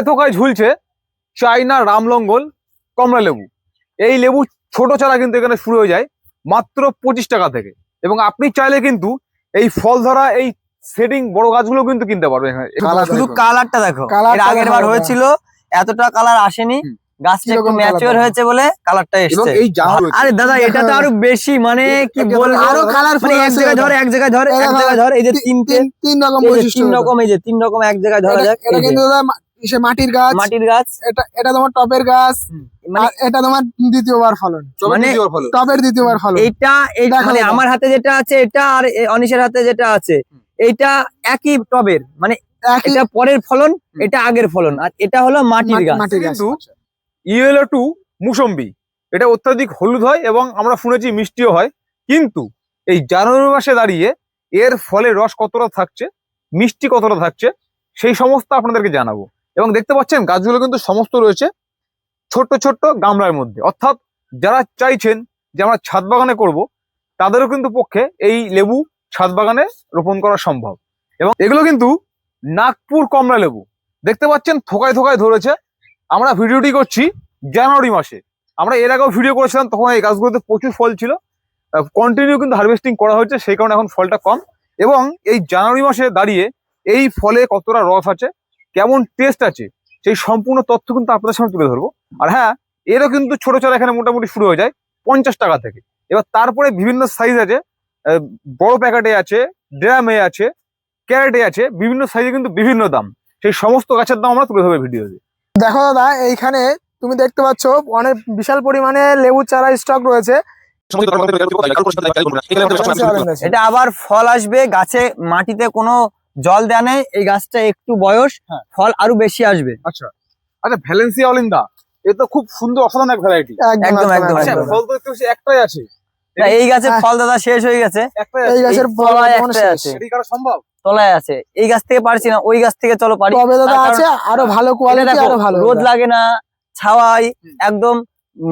থোকায় থোকায় ঝুলছে চাইনা রামলঙ্গল কমলা লেবু এই লেবু ছোট চারা কিন্তু এখানে শুরু হয়ে যায় মাত্র পঁচিশ টাকা থেকে। এবং আপনি চাইলে কিন্তু এই ফল ধরা এই সেটিং বড় গাছগুলো কিন্তু কিনতে পারবেন শুধু কালারটা দেখো। এর আগের বার হয়েছিল এতটা কালার আসেনি। গাছটা একটু ম্যাচিওর হয়েছে বলে কালারটা এসছে। আরে দাদা এটা তো আরও বেশি মানে কি বলব? আরও কালারফুল মানে এক জায়গায় ধর এক জায়গায় ধর এক জায়গায় ধর এই যে তিনটে তিন রকম এই যে বৈশিষ্ট্য তিন রকম এই যে তিন রকম এক জায়গায় ধরা যাক এটা কিন্তু দাদা ইসে মাটির গাছ মাটির গাছ। এটা এটা তোমার টপের গাছ মানে এটা তোমার দ্বিতীয়বার ফলন। মানে- দ্বিতীয়বার টপের দ্বিতীয়বার ফলন। এইটা এই মানে আমার হাতে যেটা আছে এটা আর এ অনিশের হাতে যেটা আছে এইটা একই টবের মানে এটা পরের ফলন এটা আগের ফলন আর এটা হলো মাটির গাছ। মাটির গাছ কিন্তু ইয়েলো টু মুসম্বি এটা অত্যাধিক হলুদ হয় এবং আমরা শুনেছি মিষ্টিও হয় কিন্তু এই জানুয়ারি মাসে দাঁড়িয়ে এর ফলে রস কতটা থাকছে মিষ্টি কতটা থাকছে সেই সমস্ত আপনাদেরকে জানাব। এবং দেখতে পাচ্ছেন গাছগুলো কিন্তু সমস্ত রয়েছে ছোট্ট ছোট্ট গামলার মধ্যে। অর্থাৎ যারা চাইছেন যে আমরা ছাদ বাগানে করব, তাদেরও কিন্তু পক্ষে এই লেবু ছাদ বাগানে রোপণ করা সম্ভব। এবং এগুলো কিন্তু নাগপুর কমলা লেবু। দেখতে পাচ্ছেন থোকায় থোকায় ধরেছে। আমরা ভিডিওটি করছি জানুয়ারি মাসে। আমরা এর আগেও ভিডিও করেছিলাম, তখন এই গাছগুলোতে প্রচুর ফল ছিল। কন্টিনিউ কিন্তু হারভেস্টিং করা হয়েছে, সেই কারণে এখন ফলটা কম। এবং এই জানুয়ারি মাসে দাঁড়িয়ে এই ফলে কতটা রস আছে কেমন টেস্ট আছে সেই সম্পূর্ণ তথ্য কিন্তু আপনাদের সামনে তুলে ধরবো। আর হ্যাঁ এরও কিন্তু ছোট চারা এখানে মোটামুটি শুরু হয়ে যায় পঞ্চাশ টাকা থেকে। এবার তারপরে বিভিন্ন সাইজ আছে আহ, বড় প্যাকেটে আছে ড্রামে আছে ক্যারেটে আছে বিভিন্ন সাইজে কিন্তু বিভিন্ন দাম। সেই সমস্ত গাছের দাম আমরা তুলে ধরবো ভিডিওতে দেখো দাদা এইখানে তুমি দেখতে পাচ্ছ অনেক বিশাল পরিমাণে লেবু চারা স্টক রয়েছে। এটা আবার ফল আসবে গাছে মাটিতে কোনো জল দেয়া নেই এই গাছটা একটু বয়স হ্যাঁ। ফল আরও বেশি আসবে। আচ্ছা। আচ্ছা ভ্যালেন্সিয়া অলিন্দা এ তো খুব সুন্দর অসাধারণ এক ভ্যারাইটি একদম, একদম, আচ্ছা ফল তো একটু একটাই আছে। এই গাছের হ্যাঁ। ফল দাদা শেষ হয়ে গেছে। এই গাছের ফল একটাই আছে। সম্ভব? তলায় আছে। এই গাছ থেকে পারছি না ওই গাছ থেকে চলো পারি। তবে দাদা আছে আরও ভালো কোয়ালিটি আরও ভালো রোদ লাগে না ছাওয়াই একদম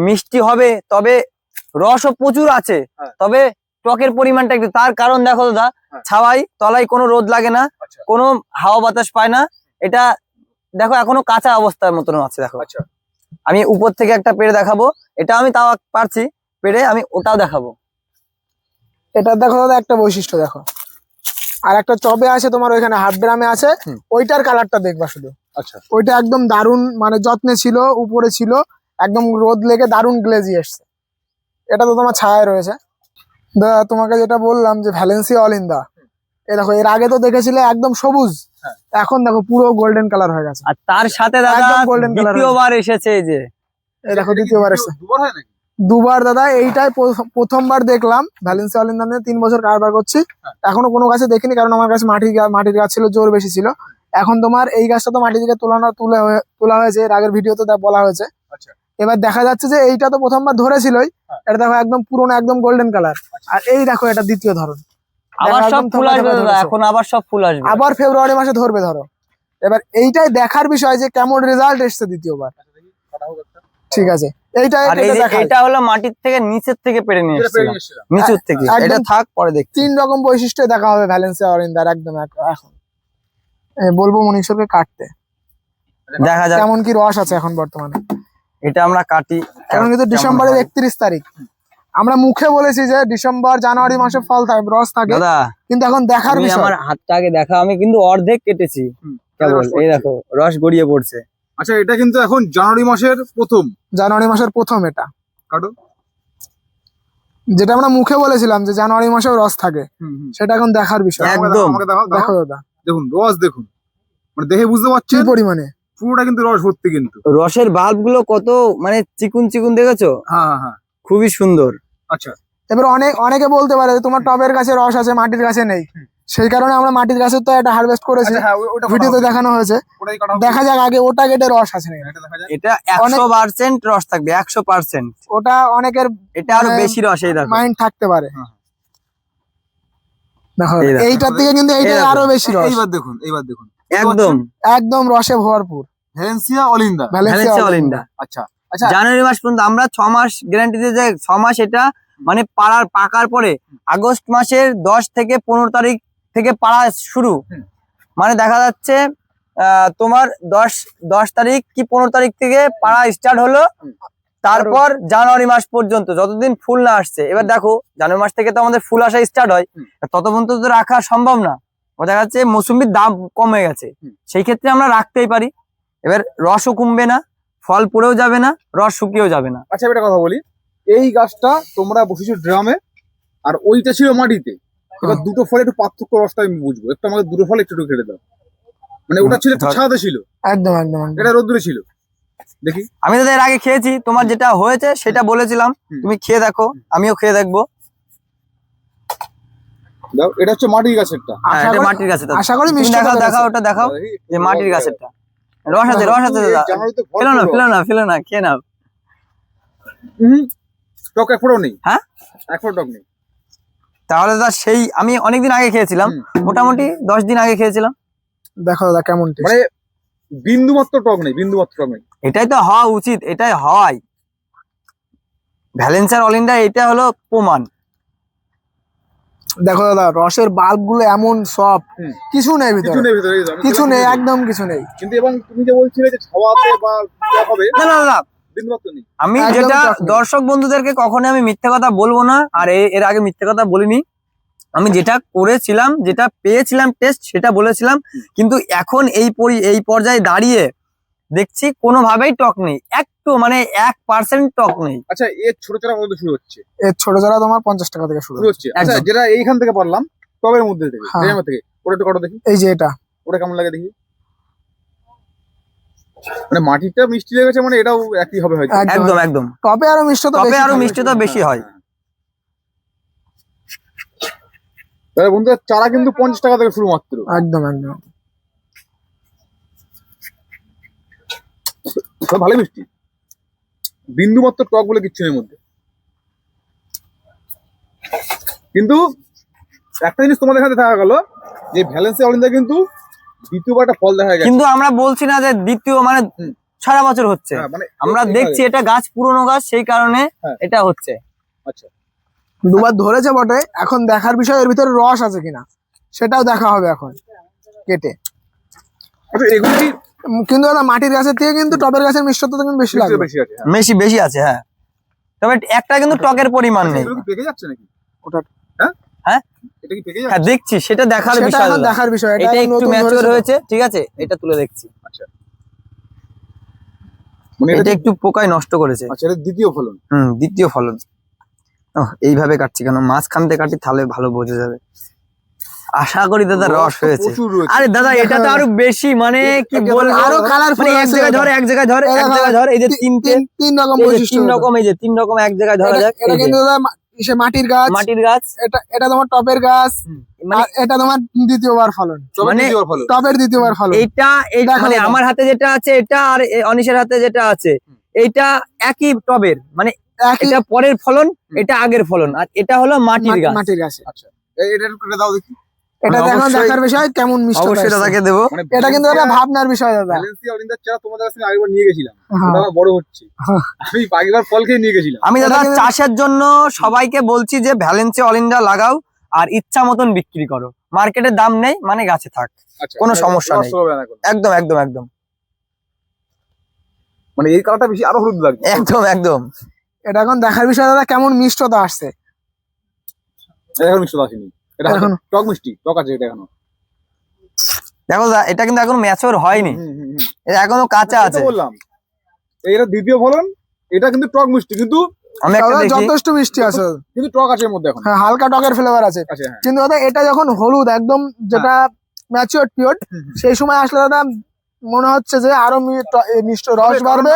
মিষ্টি হবে তবে রসও প্রচুর আছে। হ্যাঁ। তবে টকের পরিমাণটা একটু তার কারণ দেখো দাদা হ্যাঁ। ছাওয়াই তলায় কোনো রোদ লাগে না আচ্ছা। কোনো হাওয়া বাতাস পায় না। এটা দেখো এখনও কাঁচা অবস্থার মতন আছে দেখো। আচ্ছা। আমি উপর থেকে একটা পেড়ে দেখাবো। এটা আমি তাও পারছি পেড়ে আমি ওটাও দেখাবো। এটা দেখো দাদা একটা বৈশিষ্ট্য দেখো। আর একটা চবে আছে তোমার ওইখানে হাফ ড্রামে আছে। ওইটার কালারটা দেখবা শুধু। আচ্ছা। ওইটা একদম দারুণ মানে যত্নে ছিল উপরে ছিল একদম রোদ লেগে দারুণ গ্লেজি এসছে। এটা তো তোমার ছায়ায় রয়েছে। দাদা তোমাকে যেটা বললাম যে ভ্যালেন্সিয়া অল ইন্দা এ দেখো এর আগে তো দেখেছিলে একদম সবুজ। হ্যাঁ। এখন দেখো পুরো গোল্ডেন কালার হয়ে গেছে। আর তার সাথে দাদা golden color দ্বিতীয়বার এসেছে এই যে। এই দেখো দ্বিতীয়বার এসছে। দুবার হয় নাকি? দুবার দাদা এইটাই প্রথমবার দেখলাম ভ্যালেন্সিয়া অল ইন্দা নিয়ে। তিন বছর কারবার করছি। হ্যাঁ। এখনও কোনো গাছে দেখিনি কারণ আমার কাছে মাটির মাটির গাছ ছিল জোর বেশি ছিল। এখন তোমার এই গাছটা তো মাটি থেকে তোলানো তুলে হয়ে- তোলা হয়েছে। এর আগের ভিডিওতে তা বলা হয়েছে। আচ্ছা। এবার দেখা যাচ্ছে যে এইটা তো প্রথমবার ধরেছিলই। হ্যাঁ। এটা দেখো একদম পুরোনো একদম গোল্ডেন কালার আর এই দেখো এটা দ্বিতীয় ধরন। আবার সব ফুল আসবে। এখন আবার সব ফুল আসবে। আবার ফেব্রুয়ারি মাসে ধরবে ধরো। এবার এইটাই দেখার বিষয় যে কেমন রেজাল্ট এসছে দ্বিতীয়বার। ঠিক আছে। এইটাই এই এটা এটা হলো মাটির থেকে নিচের থেকে পেরে নিয়ে। নিচুর থেকে। এটা থাক পরে দেখছি। তিন রকম বৈশিষ্ট্য দেখা হবে ভ্যালেন্সিয়া অরিন্দার একদম এখন। বলব মনীশ্বরকে কাটতে। দেখা যাক। কেমন কি রস আছে এখন বর্তমানে। এটা আমরা কাটি এখন কিন্তু ডিসেম্বরের একত্রিশ তারিখ। আমরা মুখে বলেছি যে ডিসেম্বর জানুয়ারি মাসে ফল থাকে রস থাকে। কিন্তু এখন দেখার বিষয়। আমার হাতটা আগে দেখা আমি কিন্তু অর্ধেক কেটেছি। কেবল এই দেখো রস গড়িয়ে পড়ছে। আচ্ছা এটা কিন্তু এখন জানুয়ারি মাসের প্রথম। জানুয়ারি মাসের প্রথম এটা। কাটো। যেটা আমরা মুখে বলেছিলাম যে জানুয়ারি মাসেও রস থাকে। সেটা এখন দেখার বিষয়। এক- একদম। আমাকে দেখাও, দেখো দাদা। দেখুন রস দেখুন। মানে দেখে বুঝতে কি পারছেন পরিমাণে? পুরোটা কিন্তু রস ভর্তি কিন্তু। রসের বাল্বগুলো কত মানে চিকুন চিকুন দেখেছ? হ্যাঁ হ্যাঁ হ্যাঁ। খুবই সুন্দর। আচ্ছা। এবার অনেক অনেকে বলতে পারে তোমার টবের কাছে রস আছে মাটির গাছে নেই। সেই কারণে আমরা মাটির গাছের তো এটা হারভেস্ট করেছি। আচ্ছা হ্যাঁ ভিডিওতে দেখানো হয়েছে। দেখা যাক আগে ওটা কেটে রস আছে নাকি। এটা দেখা যায় এটা একশো পার্সেন্ট রস থাকবে একশো পার্সেন্ট ওটা অনেকের এটা আরও মানে বেশি রস এই মাইন্ড থাকতে পারে। হ্যাঁ। দেখো এইটার থেকে কিন্তু এইটা আরও বেশি রস। এইবার দেখুন এইবার দেখুন। একদম। একদম রসে ভরপুর। ভ্যালেন্সিয়া অলিন্দা। ভ্যালেন্সিয়া। অলিন্ডা আচ্ছা আচ্ছা। জানুয়ারি মাস পর্যন্ত আমরা ছ মাস গ্যারান্টি দিয়ে যাই ছ মাস এটা মানে পাড়ার পাকার পরে আগস্ট মাসের দশ থেকে পনেরো তারিখ থেকে পাড়া শুরু। মানে দেখা যাচ্ছে আহ, তোমার দশ দশ তারিখ কি পনেরো তারিখ থেকে পাড়া স্টার্ট হলো। তারপর জানুয়ারি মাস পর্যন্ত যতদিন ফুল না আসছে এবার দেখো জানুয়ারি মাস থেকে তো আমাদের ফুল আসা স্টার্ট হয় তত পর্যন্ত তো রাখা সম্ভব না। ও দেখা যাচ্ছে মৌসুমির দাম কমে গেছে। সেই ক্ষেত্রে আমরা রাখতেই পারি। এবার রসও কমবে না ফল পড়েও যাবে না রস শুকিয়েও যাবে না। আচ্ছা একটা কথা বলি। এই গাছটা তোমরা বসেছো ড্রামে আর ওইটা ছিল মাটিতে। এবার দুটো ফলে একটু পার্থক্য রসটা আমি বুঝব। একটু আমাকে দুটো ফলে একটু একটু কেটে দাও। মানে ওটা ছিল ছাদে ছিল। একদম একদম একদম। এটা রোদ্দুরে ছিল। দেখি। আমি তো এর আগে খেয়েছি তোমার যেটা হয়েছে সেটা বলেছিলাম। তুমি খেয়ে দেখো আমিও খেয়ে দেখব। এটা হচ্ছে মাটির গাছেরটা। হ্যাঁ, এটা মাটির গাছেটা আশা করি মিষ্টি দেখাও দেখাও ওটা দেখাও যে মাটির গাছেরটা। রস আছে রস আছে দাদা। ফেলো না। ফেলো না ফেলো না খেয়ে নাও। হুম, টক এক নেই। হ্যাঁ? এক টক নেই। তাহলে দাদা সেই আমি অনেকদিন আগে খেয়েছিলাম। মোটামুটি দশ দিন আগে খেয়েছিলাম। দেখো দাদা কেমন। মানে বিন্দু মাত্র টক নেই বিন্দু মাত্র টক নেই। এটাই তো হওয়া উচিত এটাই হয়। ভ্যালেন্সার অল ইন্ডিয়া এটা হলো প্রমাণ। দেখো দাদা রসের বাল্বগুলো এমন সব কিছু নেই ভিতরে। কিছু নেই একদম কিছু নেই। কিন্তু এবং তুমি যে বলছিলে যে ছাওয়াতে বা হবে না না নেই। আমি যেটা দর্শক বন্ধুদেরকে কখনোই আমি মিথ্যে কথা বলব না আর এ- এর আগে মিথ্যে কথা বলিনি। আমি যেটা করেছিলাম যেটা পেয়েছিলাম টেস্ট সেটা বলেছিলাম। কিন্তু এখন এই পরি- এই পর্যায়ে দাঁড়িয়ে দেখছি কোনোভাবেই টক নেই। একটু মানে এক পার্সেন্ট টক নেই। আচ্ছা এর ছোট চারা কত শুরু হচ্ছে? এর ছোট যারা তোমার পঞ্চাশ টাকা থেকে শুরু হচ্ছে। আচ্ছা যেটা এইখান থেকে পারলাম টবের মধ্যে থেকে হ্যাঁ। থেকে ওটা একটু কটো দেখি। এই যে এটা। ওটা কেমন লাগে দেখি? মানে মাটিটা মিষ্টি লেগেছে মানে এটাও একই হবে হয়তো। একদম। একদম টপে আরও মিষ্টি তো আরও থাকে। মিষ্টিটা বেশি হয়। তাহলে বন্ধুরা চারা কিন্তু পঞ্চাশ টাকা থেকে শুরু মাত্র। একদম একদম। তো ভালো মিষ্টি। বিন্দু মাত্র টক বলে কিচ্ছু নেই মধ্যে। কিন্তু একটা জিনিস তোমাদের এখানে দেখা গেল যে ভ্যালেন্সি অলিন্দা কিন্তু দ্বিতীয়বার একটা ফল দেখা গেছে। কিন্তু আমরা বলছি না যে দ্বিতীয় মানে। সারা বছর হচ্ছে। হ্যাঁ, মানে আমরা দেখছি এটা গাছ পুরনো গাছ সেই কারণে হ্যাঁ। এটা হচ্ছে। আচ্ছা। দুবার ধরেছে বটে এখন দেখার বিষয় এর ভিতরে রস আছে কিনা সেটাও দেখা হবে এখন কেটে। আচ্ছা এগুলো কি কিন্তু দাদা মাটির গাছের থেকে কিন্তু টবের গাছের মিষ্টতা কিন্তু বেশি মিষ্টিটা লাগবে। বেশি আছে হ্যাঁ। বেশি বেশি আছে হ্যাঁ। তবে একটা কিন্তু টকের পরিমাণ আচ্ছা, নেই। পেকে যাচ্ছে নাকি? ওটা হ্যাঁ? হ্যাঁ? হ্যাঁ দেখছি সেটা দেখার বিষয় দেখার বিষয় এটা একটু ম্যাচিওর হয়েছে ঠিক আছে? এটা তুলে দেখছি। মানে এটা এটা একটু পোকায় নষ্ট করেছে। আচ্ছা এটা দ্বিতীয় ফলন। হুম দ্বিতীয় ফলন। এইভাবে কাটছি কেন? মাঝখান থেকে কাটি তাহলে ভালো বোঝা যাবে। আশা করি দাদা রস হয়েছে। আরে দাদা এটা তো আরও বেশি মানে কি বলব? আরও কালারফুল মানে এক জায়গায় ধর এক জায়গায় ধর এক জায়গায় ধর এই যে তিনটে তিন তিন রকম বৈশিষ্ট্য তিন রকম এই যে তিন রকম এক জায়গায় ধরা যাক এটা কিন্তু দাদা ইসে মাটির গাছ। মাটির গাছ? এটা এটা তোমার টপের গাছ। মানে এটা তোমার দ্বিতীয়বার ফলন। মানে- দ্বিতীয়বার ফলন। টপের দ্বিতীয়বার ফলন। এইটা এই দেখো মানে আমার হাতে যেটা আছে এটা আর অনিশের হাতে যেটা আছে এটা একই টবের মানে এটা পরের ফলন এটা আগের ফলন আর এটা হলো মাটির গাছ। মাটির গাছ। আচ্ছা। এটা একটু দাও দেখি। এটা মানে দেখো অবশ্যই- দেখার বিষয় কেমন মিষ্টি অবশ্যই দাদাকে দেবো। মানে এটা কিন্তু একটা ভাবনার বিষয় দাদা। ভ্যালেন্সিয়া চারা তোমাদের কাছে আমি আগেবার নিয়ে গেছিলাম হ্যাঁ। ওটা আবার বড় হচ্ছে। হ্যাঁ। আমি আগেবার ফল খেয়ে নিয়ে গেছিলাম। আমি দাদা চাষের জন্য সবাইকে বলছি যে ভ্যালেন্সি অলিন্ডা লাগাও আর ইচ্ছা মতন বিক্রি করো। মার্কেটে দাম নেই মানে গাছে থাক। আচ্ছা কোনো সমস্যা নেই। একদম একদম একদম। মানে এই কালারটা বেশি আরও হলুদ লাগছে একদম একদম। এটা এখন দেখার বিষয় দাদা কেমন মিষ্টতা আসছে? এখন মিষ্টি আসেনি। এটা এখনও। টক মিষ্টি টক আছে এটা এখনও। দেখো এটা কিন্তু এখন ম্যাচিওর হয়নি। এটা এখনও কাঁচা আছে। বললাম। এটা দ্বিতীয় ফলন এটা কিন্তু টক মিষ্টি কিন্তু যথেষ্ট মিষ্টি আছে। কিন্তু টক আছে এর মধ্যে এখন। হ্যাঁ হালকা টকের ফ্লেভার আছে। হ্যাঁ। কিন্তু দাদা এটা যখন হলুদ একদম যেটা ম্যাচিওর হুম। সেই সময় আসলে দাদা মনে হচ্ছে যে আরও মি- ট- এ রস বাড়বে।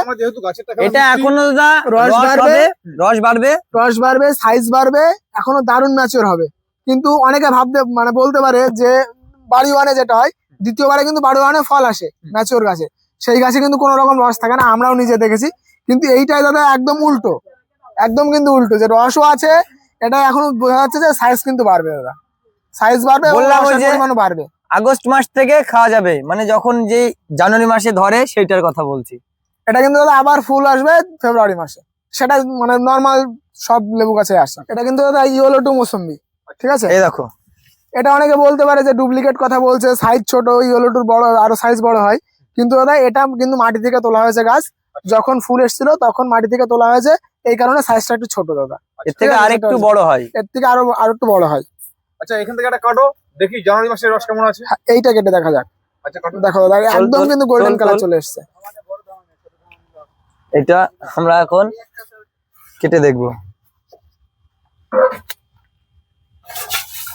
এটা এখনও দাদা রস বাড়বে। রস বাড়বে। রস বাড়বে সাইজ বাড়বে এখনও দারুণ ম্যাচিওর হবে। কিন্তু অনেকে ভাবতে মানে বলতে পারে যে বাড়ি ওয়ানে যেটা হয় দ্বিতীয়বারে কিন্তু বাড়ি ওয়ানে ফল আসে ম্যাচিওর গাছে। সেই গাছে কিন্তু কোনো রকম রস থাকে না আমরাও নিজে দেখেছি। কিন্তু এইটাই দাদা একদম উল্টো একদম কিন্তু উল্টো যে রসও আছে এটা এখন বোঝা যাচ্ছে যে সাইজ কিন্তু বাড়বে দাদা। সাইজ বাড়বে পরিমাণও বাড়বে। আগস্ট মাস থেকে খাওয়া যাবে মানে যখন যে জানুয়ারি মাসে ধরে সেইটার কথা বলছি। এটা কিন্তু দাদা আবার ফুল আসবে ফেব্রুয়ারি মাসে। সেটা মানে নর্মাল সব লেবু গাছে আসে। এটা কিন্তু দাদা ইয়েলো টু মৌসুম্বি। ঠিক আছে? এই দেখো। এটা অনেকে বলতে পারে যে ডুপ্লিকেট কথা বলছে সাইজ ছোট ইয়েলোটুর বড় আরও সাইজ বড় হয়। কিন্তু দাদা এটা কিন্তু মাটি থেকে তোলা হয়েছে গাছ। যখন ফুল এসেছিল তখন মাটি থেকে তোলা হয়েছে। এই কারণে সাইজটা একটু ছোট দাদা। এর থেকে আরেকটু বড় হয়। এর থেকে আরও আরও একটু বড় হয়। আচ্ছা এখান থেকে একটা কাটো দেখি জানুয়ারি মাসের রস কেমন আছে? হ্যাঁ, এইটা কেটে দেখা যাক। আচ্ছা কাটো। দেখো দাদা একদম কিন্তু গোল্ডেন কালার চলে এসছে। এটা আমরা এখন কেটে দেখব।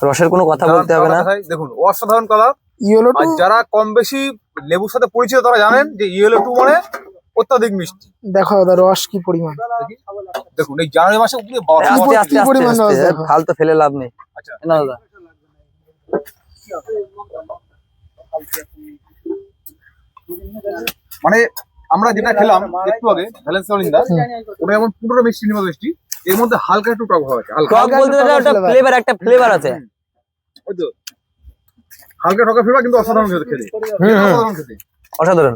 রসের কোনো কথা বলতে হবে না। দেখুন অসাধারণ কালার ইয়েলো টু যারা কম বেশি লেবুর সাথে পরিচিত তারা জানেন যে ইয়েলো টু মানে অত্যাধিক মিষ্টি। দেখো দাদা রস কি পরিমাণ? দেখুন এই জানুয়ারি মাসে উপরে বাবা- আস্তে আস্তে পরিমাণ। ফালতু ফেলে লাভ নেই। আচ্ছা। না দাদা। মানে আমরা যেটা খেলাম একটু আগে অলিন্দা ওটা যেমন পুরো মিষ্টি নিমা মিষ্টি এর মধ্যে হালকা একটু টক ভাব আছে টক বলতে একটু ফ্লেভার একটা ফ্লেভার আছে। ওই তো। হালকা টকা ফেবা কিন্তু অসাধারণ খেতে খেতে। অসাধারণ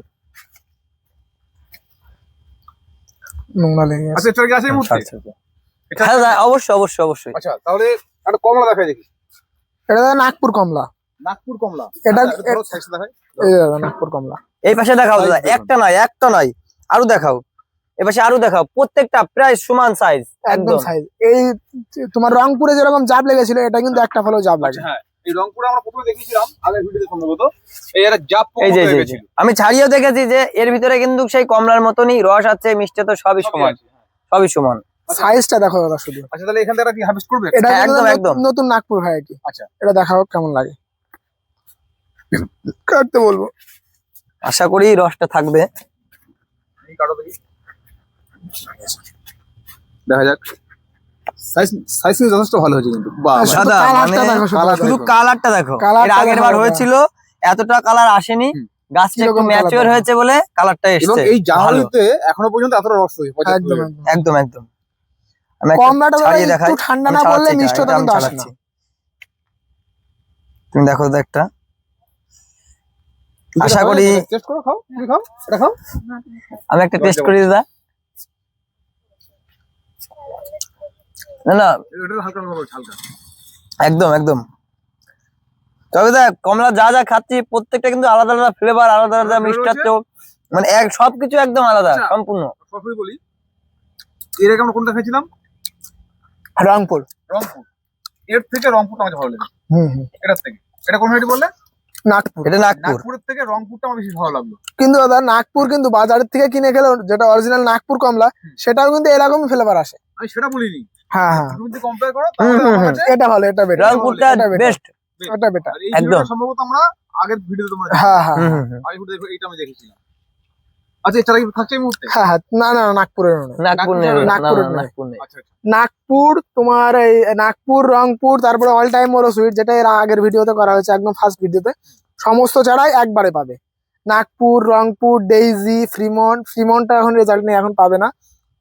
নোংরা লেগে গেছে। আচ্ছা এটা কি আছে এই মুহূর্তে? হ্যাঁ দাদা অবশ্যই অবশ্যই অবশ্যই। আচ্ছা তাহলে একটা কমলা দেখাই দেখি। এটা নাগপুর কমলা। নাগপুর কমলা। এটা- আচ্ছা, সাইজ দেখাই। এই নাগপুর কমলা। এই পাশে দেখাও দাদা একটা নয় একটা নয়। আরও দেখাও। এ পাশে আরও দেখাও প্রত্যেকটা প্রায় সমান সাইজ একদম সাইজ এই তোমার রংপুরে যেরকম জাব লেগেছিল এটা কিন্তু একটা ফলেও জাব লাগে আচ্ছা হ্যাঁ। এই রংপুরে আমরা প্রথমে দেখেছিলাম আগের ভিডিওতে সম্ভবত। এই একটা জাপ পোকা এই যে এই হয়ে। আমি ছাড়িয়েও দেখেছি যে এর ভিতরে কিন্তু সেই কমলার মতনই রস আছে মিষ্টি তো সবই সমান। হ্যাঁ। সবই সমান। সাইজটা দেখো দাদা শুধু। আচ্ছা তাহলে এখান থেকে কি হারভেস্ট করবে? এটা হ্যাঁ, একদম, নতুন- একদম। নতুন নাগপুর ভ্যারাইটি আচ্ছা। এটা দেখাও কেমন লাগে। কাটতে বলব। আশা করি রসটা থাকবে। এই কাটো দেখি। দেখা যাক। সাইজ সাইজ যথেষ্ট ভালো হয়েছে কিন্তু। শুধু কালারটা মানে দেখো শুধু। কালারটা দেখো। এর আগের বার হয়েছিল এতটা কালার আসেনি। হুম। গাছটা একটু কীরকম ম্যাচিওর হয়েছে বলে কালারটা এসছে। এই এখনও পর্যন্ত এতটা রস হয়েছে একদম একদম। কমলাটা একটু ঠান্ডা না ছাড়াচ্ছি পড়লে এটা, মিষ্টতা কিন্তু আসে না। তুমি দেখো তো একটা। আশা করি- এটা টেস্ট করো খাও খাও এটা খাও। আমি একটা টেস্ট। করি দাদা। না না। একদম একদম। তবে দেখ কমলা যা যা খাচ্ছি প্রত্যেকটা কিন্তু আলাদা আলাদা ফ্লেভার আলাদা আলাদা flavor মিষ্টাচ্ছ মানে এক সবকিছু একদম আলাদা আচ্ছা। সম্পূর্ণ। সরাসরি বলি। এর আগে আমরা কোনটা খেয়েছিলাম রংপুর। রংপুর। এর থেকে রংপুরটা আমার ভালো লেগেছে। হুম হুম। এটার থেকে। এটা কোন ভ্যারাইটি বললে? নাগপুর। এটা নাগপুর। নাগপুরের থেকে রংপুরটা আমার বেশি ভালো লাগল। কিন্তু দাদা নাগপুর কিন্তু বাজারের থেকে কিনে খেলে যেটা অরিজিনাল নাগপুর কমলা সেটাও কিন্তু এরকমই ফ্লেভার আসে। আমি সেটা বলিনি। হ্যাঁ হ্যাঁ। তুমি যদি কম্পেয়ার করো তাহলে আমার কাছে এটা ভালো এটা বেটার রংপুরটা বেস্ট এটা বেটার একদম। সম্ভবত আমরা আগের ভিডিওতে তোমরা হ্যাঁ হ্যাঁ ভিডিও এইটা আমি দেখেছিলাম। আচ্ছা এটা কি থাকছে এই মুহূর্তে? হ্যাঁ হ্যাঁ। না না নাগপুরের নাগপুর নাগপুর- আচ্ছা আচ্ছা। নাগপুর তোমার এই নাগপুর রংপুর তারপরে অল টাইম মোরো সুইট যেটা এর আগের ভিডিওতে করা হয়েছে একদম ফার্স্ট ভিডিওতে সমস্ত ছাড়াই একবারে পাবে। নাগপুর রংপুর ডেইজি ফ্রিমন ফ্রিমনটা এখন রেজাল্ট নেই এখন পাবে না।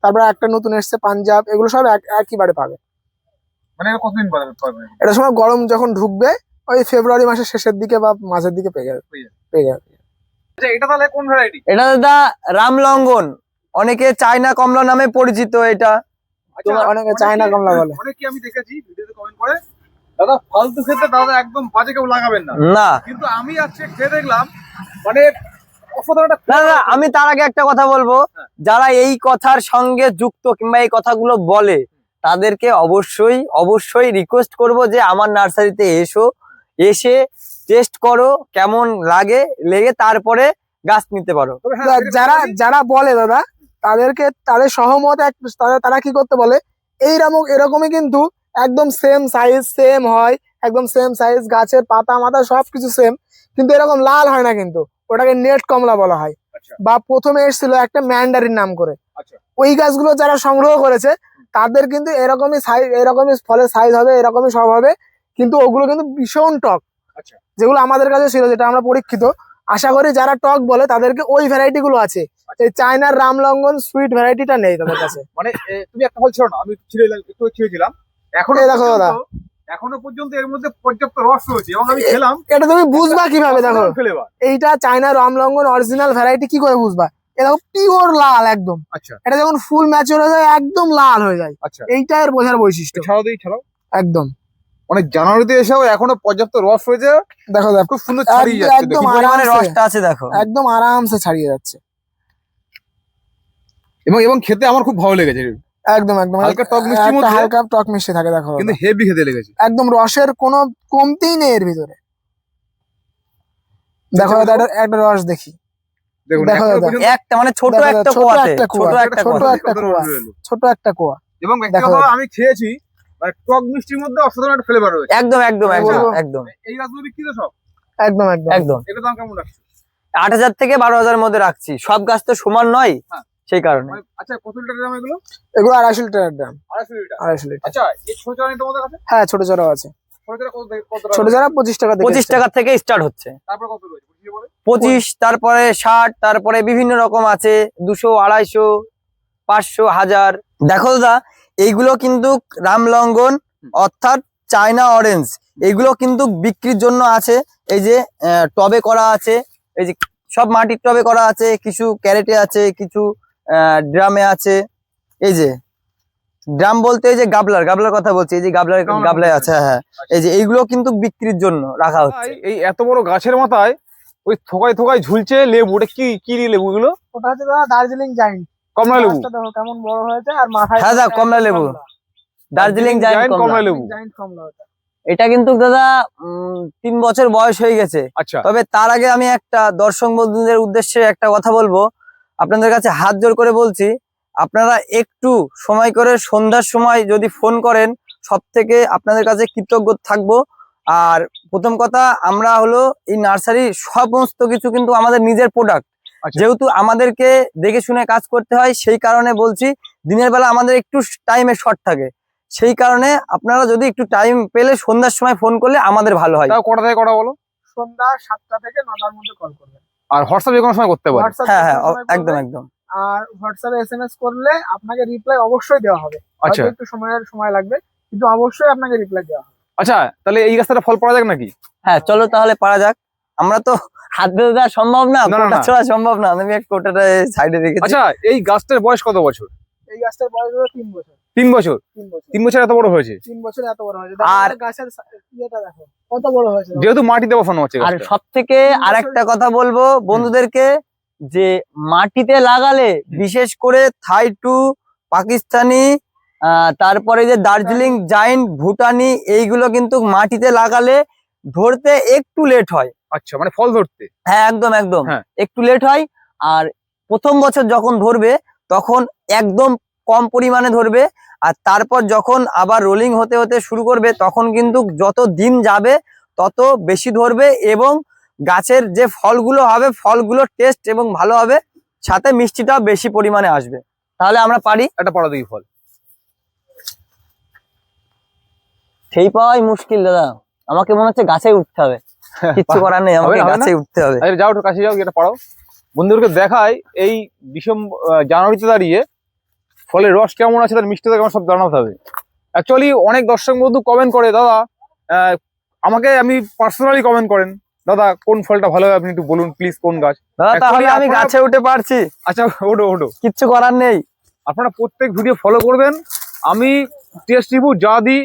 তারপরে একটা নতুন এসছে পাঞ্জাব এগুলো সব এক একইবারে পাবে। মানে কতদিন পাবে? এটা সময় গরম যখন ঢুকবে ওই ফেব্রুয়ারি মাসের শেষের দিকে বা মাঝের দিকে পেয়ে যাবে। পেয়ে যাবে। আচ্ছা এটা তাহলে কোন ভ্যারাইটি এটা দাদা রামলঙ্গন অনেকে চায়না কমলা নামে পরিচিত এটা। তোমার অনেকে চায়না কমলা বলে। অনেকে আমি দেখেছি ভিডিওতে কমেন্ট করে। দাদা ফালতু খেতে দাদা একদম বাজে কেউ লাগাবেন না। না। কিন্তু আমি আজকে খেয়ে দেখলাম মানে আমি তার আগে একটা কথা বলব। হ্যাঁ। যারা এই কথার সঙ্গে যুক্ত কিংবা এই কথাগুলো বলে তাদেরকে অবশ্যই অবশ্যই রিকোয়েস্ট করব যে আমার নার্সারিতে এসো এসে টেস্ট করো কেমন লাগে লেগে তারপরে গাছ নিতে পারো। তবে হ্যাঁ, যারা যারা বলে দাদা তাদেরকে তাদের সহমত এক তারা তারা কি করতে বলে? এইরকম এরকমই কিন্তু একদম সেম সাইজ সেম হয় একদম সেম সাইজ গাছের পাতা মাথা সবকিছু সেম কিন্তু এরকম লাল হয় না কিন্তু। ওটাকে নেট কমলা বলা হয়। আচ্ছা। বা প্রথমে এসেছিল একটা ম্যান্ডারিন নাম করে। আচ্ছা। ওই গাছগুলো যারা সংগ্রহ করেছে তাদের কিন্তু এরকমই সাইজ এরকমই ফলের সাইজ হবে এরকমই সব হবে কিন্তু ওগুলো কিন্তু ভীষণ টক। আচ্ছা। যেগুলো আমাদের কাছে ছিল যেটা আমরা পরীক্ষিত আশা করি যারা টক বলে তাদেরকে ওই ভ্যারাইটি গুলো আছে। এই চায়নার রামলঙ্গন সুইট ভ্যারাইটিটা নেই তাদের কাছে। মানে তুমি একটা ফল ছিল না আমি ছিঁড়ে একটু ছিঁড়েছিলাম এখনও দেখো দাদা। এখনও পর্যন্ত এর মধ্যে পর্যাপ্ত রস রয়েছে এবং আমি খেলাম। এটা তুমি বুঝবা কীভাবে দেখো। এইটা চায়নার রামলঙ্গন অরিজিনাল ভ্যারাইটি কি করে বুঝবা? এটা পিওর লাল একদম। আচ্ছা। এটা যখন ফুল ম্যাচিওর হয়ে যায় একদম লাল হয়ে যায়। আচ্ছা। এইটা এর বোঝার বৈশিষ্ট্য। ছাড়াও দিই ছাড়াও একদম। মানে জানুয়ারিতে এসেও এখনও পর্যাপ্ত রস রয়েছে দেখো দেখো। খুব সুন্দর ছাড়িয়ে যাচ্ছে একদম আরামসে। রসটা আছে দেখো। একদম আরামসে ছাড়িয়ে যাচ্ছে। এবং এবং খেতে আমার খুব ভালো লেগেছে। একদম একদম। হালকা টক একটা মধ্যে- হালকা টক মিষ্টি থাকে দেখো কিন্তু হেভি খেতে লেগেছে। একদম রসের কোনো কমতিই নেই এর ভিতরে। দেখো দাদা একটা রস দেখি। দেখো একটা মানে ছোট একটা ছোট ছোট একটা ছোট একটা কোয়া। ছোট একটা কোয়া। এবং দেখো। আমি খেয়েছি মানে টক মিষ্টির মধ্যে অসাধারণ একটা ফ্লেভার রয়েছে। একদম একদম একদম। একদম এই গাছগুলো বিক্রি তো সব? একদম একদম। একদম। এটা দাম কেমন রাখছে? আট হাজার থেকে বারো হাজার মধ্যে রাখছি। সব গাছ তো সমান নয়। হ্যাঁ। সেই কারণে। মানে আচ্ছা কত লিটার দাম এগুলো? এগুলো আড়াইশো লিটারের দাম আড়াইশো লিটার? আড়াইশো লিটার। আচ্ছা এই ছোট চারা তোমাদের কাছে? হ্যাঁ ছোট চারাও আছে। ছোট চারা কত থেকে- কত টাকা ছোট পঁচিশ টাকা থেকে পঁচিশ। টাকা থেকে স্টার্ট হচ্ছে। তারপর কত রয়েছে? পঁচিশ তারপরে ষাট তারপরে বিভিন্ন রকম আছে। দুশো আড়াইশো পাঁচশো হাজার। দেখো দাদা এইগুলো কিন্তু রামলঙ্গন অর্থাৎ চায়না অরেঞ্জ এগুলো কিন্তু বিক্রির জন্য আছে। এই যে টবে করা আছে। এই যে সব মাটির টবে করা আছে। কিছু ক্যারেটে আছে কিছু ড্রামে আছে। এই যে ড্রাম বলতে এই যে গাবলার গাবলার কথা বলছি এই যে গাবলার গাবলায় আছে হ্যাঁ এই যে এইগুলো কিন্তু বিক্রির জন্য রাখা হচ্ছে। এই এত বড় গাছের মাথায় ওই থোকায় থোকায় ঝুলছে লেবু ওটা কি কি লেবু এগুলো? ওটা হচ্ছে দাদা দার্জিলিং জাইন্ট। কমলা লেবু। দেখো কেমন বড় হয়েছে আর মাথায় হ্যাঁ, দাদা, কমলা লেবু। দার্জিলিং জাইন্ট কমলা। লেবু। জাইন্ট কমলা ওটা। এটা কিন্তু দাদা উম, তিন বছর বয়স হয়ে গেছে। আচ্ছা। তবে তার আগে আমি একটা দর্শক বন্ধুদের উদ্দেশ্যে একটা কথা বলব। আপনাদের কাছে হাত জোর করে বলছি আপনারা একটু সময় করে সন্ধ্যার সময় যদি ফোন করেন সব থেকে আপনাদের কাছে কৃতজ্ঞ থাকব। আর প্রথম কথা আমরা হলো এই নার্সারি সমস্ত কিছু কিন্তু আমাদের নিজের প্রোডাক্ট আচ্ছা। যেহেতু আমাদেরকে দেখে শুনে কাজ করতে হয় সেই কারণে বলছি দিনের বেলা আমাদের একটু টাইমে শর্ট থাকে। সেই কারণে আপনারা যদি একটু টাইম পেলে সন্ধ্যার সময় ফোন করলে আমাদের ভালো হয়। তাও কটা থেকে কটা বলো? সন্ধ্যা সাতটা থেকে নটার মধ্যে কল করবেন। আর হোয়াটসঅ্যাপ যে কোনো সময় করতে পারে। হ্যাঁ হ্যাঁ একদম একদম। আর হোয়াটসঅ্যাপে এসএমএস করলে আপনাকে রিপ্লাই অবশ্যই দেওয়া হবে। আচ্ছা। একটু সময়ের সময় লাগবে কিন্তু অবশ্যই আপনাকে রিপ্লাই দেওয়া হবে। আচ্ছা তাহলে এই গাছটা ফল পড়া যাক নাকি? হ্যাঁ চলো তাহলে পারা যাক। আমরা তো হাত বেঁধে দেওয়া সম্ভব না কোটা। ছোড়া সম্ভব না। আমি এক কোটাটা সাইডে রেখেছি। আচ্ছা এই গাছটার বয়স কত বছর? এই গাছটার বয়স হলো তিন বছর। তিন বছর? তিন বছর। এত বড় হয়েছে? তিন বছর এত বড় হয়েছে। আর- আর গাছের ইয়েটা দেখো কত বড় হয়েছে যেহেতু মাটিতে বসানো হচ্ছে আর সব থেকে আর একটা কথা বলব বন্ধুদেরকে যে মাটিতে লাগালে বিশেষ করে থাই টু পাকিস্তানি তারপরে যে দার্জিলিং জাইন্ট ভুটানি এইগুলো কিন্তু মাটিতে লাগালে ধরতে একটু লেট হয়। আচ্ছা মানে ফল ধরতে? হ্যাঁ একদম একদম। হ্যাঁ। একটু লেট হয় আর প্রথম বছর যখন ধরবে তখন একদম কম পরিমাণে ধরবে আর তারপর যখন আবার রোলিং হতে হতে শুরু করবে তখন কিন্তু যত দিন যাবে তত বেশি ধরবে এবং গাছের যে ফলগুলো হবে ফলগুলো টেস্ট এবং ভালো হবে সাথে মিষ্টিটাও বেশি পরিমাণে আসবে। তাহলে আমরা পারি একটা পড়া দেখি ফল। সেই পাওয়াই মুশকিল দাদা। আমাকে মনে হচ্ছে গাছে উঠতে হবে। কিচ্ছু করার নেই আমাকে? গাছে উঠতে হবে। যাও কাছে যাও এটা পড়াও। বন্ধুদেরকে দেখায় এই ডিসেম্বর জানুয়ারিতে দাঁড়িয়ে ফলের রস কেমন আছে তার মিষ্টিটা কেমন সব জানাতে হবে। অ্যাকচুয়ালি অনেক দর্শক বন্ধু কমেন্ট করে দাদা আমাকে আমি পার্সোনালি কমেন্ট করেন। দাদা কোন ফলটা ভালো হবে আপনি একটু বলুন প্লিজ কোন গাছ? দাদা তাহলে আমি গাছে উঠে পারছি। আচ্ছা ওটো ওটো কিচ্ছু করার নেই। আপনারা প্রত্যেক ভিডিও ফলো করবেন। আমি টেস্ট রিভিউ যা দিই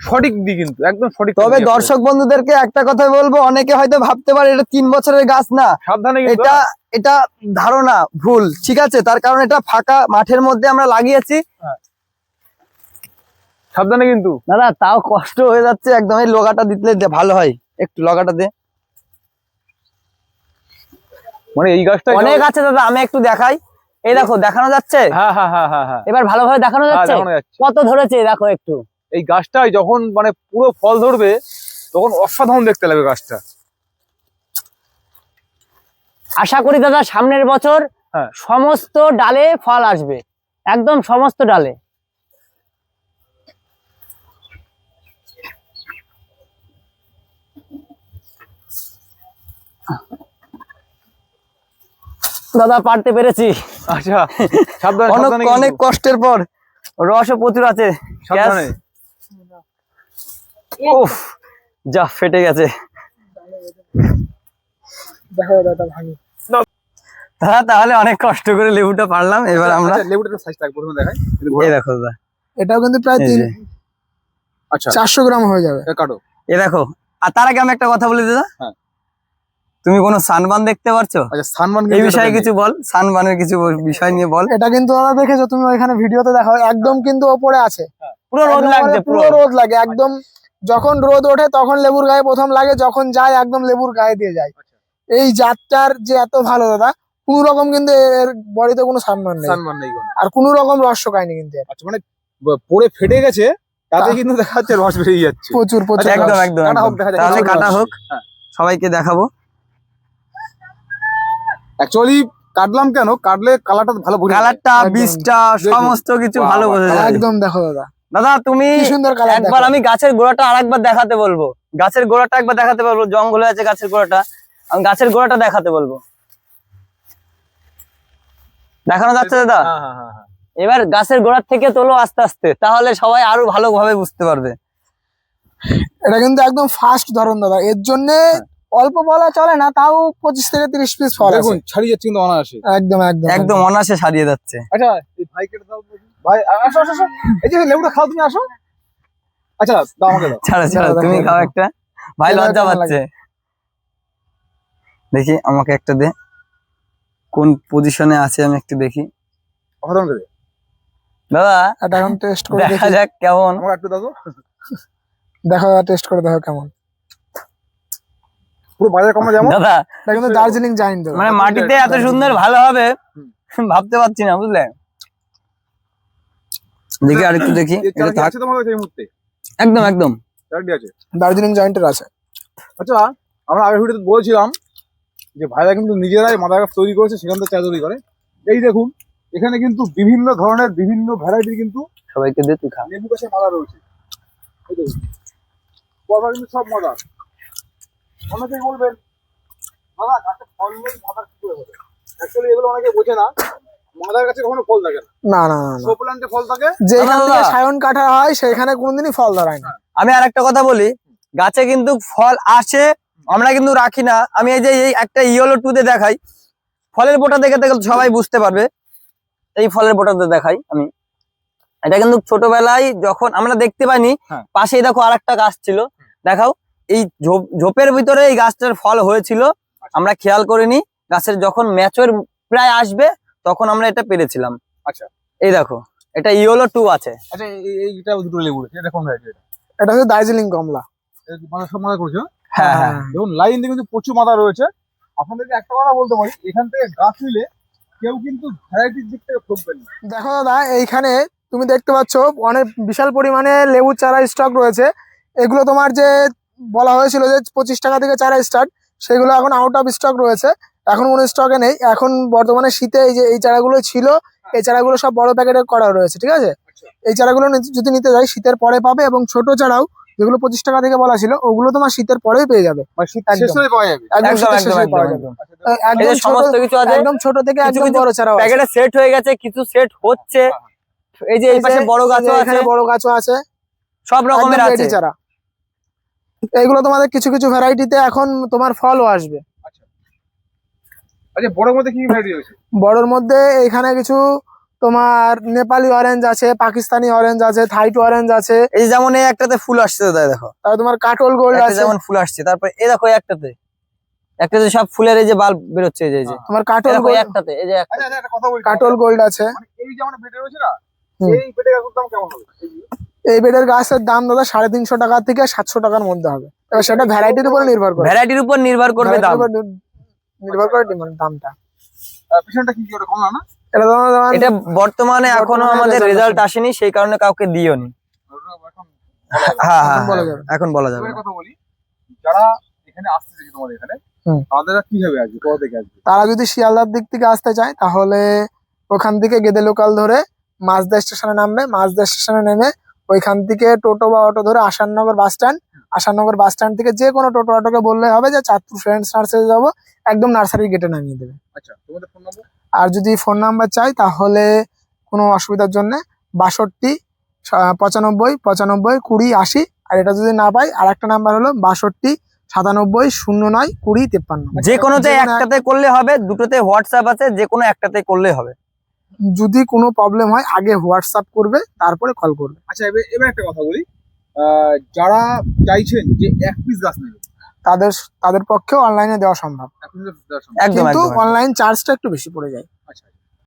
সঠিক দিই কিন্তু একদম সঠিক তবে দর্শক বন্ধুদেরকে একটা কথা বলব অনেকে হয়তো ভাবতে পারে এটা তিন বছরের গাছ না। সাবধানে এটা এটা ধারণা ভুল ঠিক আছে? তার কারণ এটা ফাঁকা মাঠের মধ্যে আমরা লাগিয়েছি। সাবধানে কিন্তু। দাদা তাও কষ্ট হয়ে যাচ্ছে একদম এই লোগাটা দিতে ভালো হয়। একটু লগাটা দে। মানে এই গাছটা অনেক আছে দাদা আমি একটু দেখাই। এই দেখো দেখানো যাচ্ছে? হ্যাঁ হ্যাঁ হ্যাঁ হ্যাঁ হ্যাঁ। এবার ভালোভাবে হ্যাঁ, দেখানো যাচ্ছে। কত ধরেছে? দেখো একটু। এই গাছটায় যখন মানে পুরো ফল ধরবে তখন অসাধারণ দেখতে লাগবে গাছটা। আশা করি দাদা সামনের বছর হ্যাঁ। সমস্ত ডালে ফল আসবে। একদম সমস্ত ডালে। দাদা পারতে পেরেছি। আচ্ছা অনেক কষ্টের পর রসও প্রচুর আছে। সাবধানে। উফ যা ফেটে গেছে। দাদা তাহলে অনেক কষ্ট করে লেবুটা পারলাম এবার আমরা আচ্ছা, সাইজ থাক প্রথমে দেখাই। এই দেখো দাদা। এটাও কিন্তু প্রায় তিন আচ্ছা। চারশো গ্রাম হয়ে যাবে। কাটো। এ দেখো। আর তার আগে আমি একটা কথা বলি দাদা। হ্যাঁ। তুমি কোনো সানবান দেখতে পারছ? আচ্ছা সানমান এই বিষয়ে কিছু বল। সানবানের কিছু বিষয় নিয়ে বল। এটা কিন্তু দাদা দেখেছ তুমি ওইখানে ভিডিওতে দেখো একদম কিন্তু ওপরে আছে। পুরো রোদ পুরো পুরো রোদ লাগে একদম যখন রোদ ওঠে তখন লেবুর গায়ে প্রথম লাগে যখন যায় একদম লেবুর গায়ে দিয়ে যায়। আচ্ছা। এই জাতটার যে এত ভালো দাদা কোনো রকম কিন্তু এর বডিতে কোনো সম্মান নেই। সানমান নেই কোনো। আর কোনো রকম রস কায়নি কিন্তু আচ্ছা মানে পড়ে ফেটে গেছে তাতে কিন্তু দেখা যাচ্ছে রস বেরিয়ে যাচ্ছে। প্রচুর প্রচুর আচ্ছা, একদম একদম কাটা হোক, দেখা তাহলে কাটা হোক। হ্যাঁ। সবাইকে দেখাবো। অ্যাকচুয়ালি কাটলাম কেন? কাটলে কালারটা ভালো। কালারটা। বীজটা সমস্ত কিছু ভালো বোঝা যায়। একদম দেখো দাদা। দাদা তুমি একবার আমি গাছের গোড়াটা আরেকবার দেখাতে বলব। গাছের গোড়াটা একবার দেখাতে বলব জঙ্গলে আছে গাছের গোড়াটা। আমি গাছের গোড়াটা দেখাতে বলব। দেখানো যাচ্ছে দাদা? হ্যাঁ, হ্যাঁ, হ্যাঁ। এবার গাছের গোড়ার থেকে তোলো আস্তে আস্তে তাহলে সবাই আরও ভালোভাবে বুঝতে পারবে। এটা কিন্তু একদম ফাস্ট ধরন দাদা। এর জন্য। অল্প বলা চলে না তাও পঁচিশ থেকে তিরিশ পিস ফল দেখুন ছাড়িয়ে যাচ্ছে কিন্তু অনায়াসে। একদম একদম একদম। অনাসে সারিয়ে যাচ্ছে। আচ্ছা এই ভাইকে দাও দেখি। ভাই আসো আসো আসো। এই যে লেবুটা খাও তুমি আসো। আচ্ছা দাও আমাকে দাও। ছাড়ো ছাড়ো তুমি খাও একটা। ভাই লজ্জা পাচ্ছে। দেখি আমাকে একটা দে। কোন পজিশনে আছে আমি একটু দেখি। অসাধারণ করে দাদা এটা এখন টেস্ট করে দেখা যাক কেমন। আমাকে একটু দাও দেখো টেস্ট করে দেখো কেমন। পুরো বাজার কমা যেমন দাদা কিন্তু দার্জিলিং জাইন্ট দাদা মানে মাটিতে এত সুন্দর ভালো হবে ভাবতে পারছি না বুঝলে? দেখি আর একটু দেখি এটা থাক। একদম একদম। দার্জিলিং জয়েন্টের আছে। আচ্ছা আমরা আগের ভিডিওতে বলেছিলাম যে ভাইরা কিন্তু নিজেরাই মাদা তৈরি করেছে সেখান থেকে চা তৈরি করে। এই দেখুন এখানে কিন্তু বিভিন্ন ধরনের বিভিন্ন ভ্যারাইটির কিন্তু সবাইকে দে তুই খা। লেবু গাছের মাদা রয়েছে। কিন্তু সব মাদা অনেকেই বলবেন দাদা গাছে ফল নেই মাদার কি করে হবে? অ্যাকচুয়ালি এগুলো অনেকে বোঝে না। মাদার গাছে কখনো ফল থাকে না। না না না না। প্ল্যান্টে ফল থাকে। যেখান থেকে সায়ন কাটা হয় সেখানে কোনোদিনই ফল ধরায় না। আমি আর একটা কথা বলি গাছে কিন্তু ফল আসে আমরা কিন্তু রাখি না। আমি এই যে এই একটা ইয়েলো টুতে দেখাই ফলের বোটা দেখে দেখে সবাই বুঝতে পারবে। এই ফলের বোটাতে দেখাই আমি। এটা কিন্তু ছোটবেলায় যখন আমরা দেখতে পাইনি হ্যাঁ। পাশেই দেখো আর একটা গাছ ছিল। দেখাও। এই ঝোপ ঝোপের ভিতরে এই গাছটার ফল হয়েছিল। আমরা খেয়াল করিনি গাছের যখন ম্যাচের প্রায় আসবে তখন আমরা এটা পেরেছিলাম। আচ্ছা। এই দেখো এটা ইয়েলো টু আছে। আচ্ছা এই- এই- এইটা দুটো লেবু এটা কোন ভ্যারাইটি এটা? এটা হচ্ছে দার্জিলিং কমলা। সব করেছে? হ্যাঁ হ্যাঁ। দেখুন লাইন দিয়ে কিন্তু প্রচুর মাদা রয়েছে। আপনাদেরকে একটা কথা বলতে পারি এখান থেকে গাছ নিলে কেউ কিন্তু ভ্যারাইটির দিক থেকে ঠকবেন না। দেখো দাদা এইখানে তুমি দেখতে পাচ্ছ অনেক বিশাল পরিমাণে লেবুর চারা স্টক রয়েছে। এগুলো তোমার যে বলা হয়েছিল যে পঁচিশ টাকা থেকে চারা স্টার্ট সেগুলো এখন আউট অফ স্টক রয়েছে। এখন কোনো স্টকে নেই। এখন বর্তমানে শীতে এই যে এই চারাগুলো ছিল এই চারাগুলো সব বড় প্যাকেটে করা রয়েছে ঠিক আছে? আচ্ছা। এই চারাগুলো যদি নিতে যাই শীতের পরে পাবে এবং ছোট চারাও যেগুলো পঁচিশ টাকা থেকে বলা ছিল ওগুলো তোমার শীতের পরেই পেয়ে যাবে। মানে একদম। হয়ে যে ছোট সমস্ত কিছু আছে একদম ছোট থেকে একদম বড় প্যাকেটে সেট হয়ে গেছে কিছু সেট হচ্ছে। এই যে এই পাশে বড় গাছও আছে। বড় গাছও আছে। সব রকমের আছে। চারা। এইগুলো তোমাদের কিছু কিছু ভ্যারাইটিতে এখন তোমার ফলও আসবে। আচ্ছা। বড় মধ্যে কি ভ্যারাইটি রয়েছে? বড়র মধ্যে এখানে কিছু তোমার নেপালি অরেঞ্জ আছে পাকিস্তানি অরেঞ্জ আছে থাইট অরেঞ্জ আছে। এই যেমন এই একটাতে ফুল আসছে দাদা দেখো। তারপর তোমার কাটল গোল্ড আছে। যেমন ফুল আসছে তারপর এই দেখো এই একটাতে। একটাতে সব ফুলের এই যে বাল্ব বেরোচ্ছে এই যে এই যে। তোমার কাটল গোল্ড একটাতে এই যে একটা। আচ্ছা আচ্ছা কথা বলি কাটল গোল্ড আছে। মানে এই যেমন বেটে রয়েছে না এই বেটে গাছের দাম কেমন হবে? এই বেডের গাছের দাম দাদা সাড়ে তিনশো টাকা থেকে সাতশো টাকার মধ্যে হবে। এবার সেটা ভ্যারাইটির উপর নির্ভর করে। ভ্যারাইটির উপর নির্ভর করবে দাম। নির্ভর করে demand দামটা। আহ, পিছনটা কি কি ওটা কম না না এটা তোমার তোমার এটা বর্তমানে এখনও বর্তমানে আমাদের রেজাল্ট আসেনি সেই কারণে কাউকে দিও নি। ওটা এখন হ্যাঁ হ্যাঁ এখন বলা হ্যাঁ, যাবে। এখন বলা যাবে। এবার না। কথা বলি যারা এখানে আসতেছে যে তোমাদের এখানে হুম। তারা কীভাবে আসবে কোথা থেকে আসবে? তারা যদি শিয়ালদার দিক থেকে আসতে চায় তাহলে ওখান থেকে গেদে লোকাল ধরে মাঝদা স্টেশনে নামবে মাঝদা স্টেশনে নেমে ওইখান থেকে টোটো বা অটো ধরে Asannagar bus stand Asannagar bus stand থেকে যে কোনো টোটো অটোকে বললে হবে যে চাঁদপুর ফ্রেন্ডস নার্সারি যাব। একদম নার্সারি গেটে নামিয়ে দেবে। আচ্ছা তোমাদের ফোন নম্বর আর যদি ফোন নাম্বার চাই তাহলে কোনো অসুবিধার জন্য বাষট্টি সা- পঁচানব্বই পঁচানব্বই কুড়ি আশি আর এটা যদি না পাই আর একটা নাম্বার হলো বাষট্টি সাতানব্বই শূন্য নয় কুড়ি তেপ্পান্ন। যে কোনোতে যে কোনো একটাতে করলে হবে দুটোতে হোয়াটসঅ্যাপ আছে যে কোনো একটাতে করলে হবে। যদি কোনো প্রবলেম হয় আগে হোয়াটসঅ্যাপ করবে তারপরে কল করবে। আচ্ছা এবার এবার একটা কথা বলি। আহ, যারা চাইছেন যে এক পিস গাছ নেবে তাদের তাদের পক্ষে অনলাইনে দেওয়া সম্ভব। কিন্তু অনলাইন চার্জটা একটু বেশি পড়ে যায়। আচ্ছা।